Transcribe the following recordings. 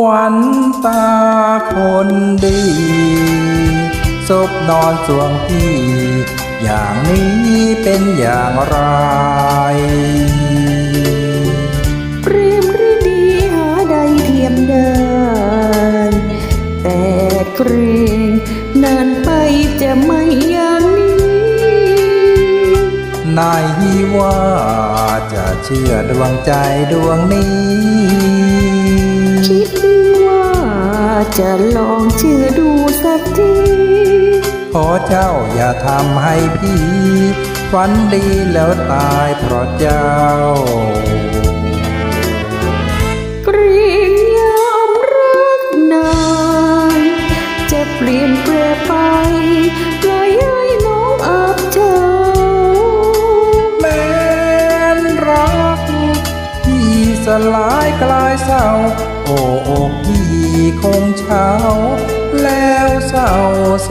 หวันตาคนดีศพนอนสวงพี่ อย่างนี้เป็นอย่างไร เปรมฤดีหาใดเทียมได้แต่เกรงนานไปจะไม่อย่างนี้นายว่าจะเชื่อดวงใจดวงนี้ จะลองเชื่อดูสักที ขอเจ้าอย่าทำให้พี่ฝันดีแล้วตายเพราะเจ้ากรีงยอมรักนานจะเปลี่ยนแปลไปปล่อยให้น้องอับเฉาแม้นรัก พี่สลายกลายเศร้า โอ้โอ้พี่ เช้า แล้วเศร้าโศ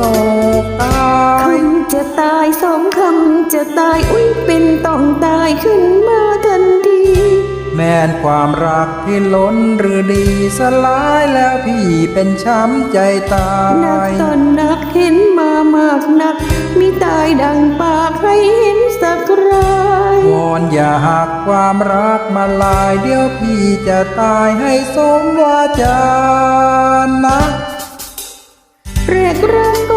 กตายคำจะตายสองคำจะตายอุ้ยเป็นต้องตายขึ้นมาทันที แม่นความรักที่ล้นหรือดีสลายแล้วพี่เป็นช้ำใจตานักยตอนนักเห็นมามากนัก มีตายดังปากให้ อย่าหักความรักมาลายเดี๋ยวพี่จะตายให้สมวาจานะแรกรักก็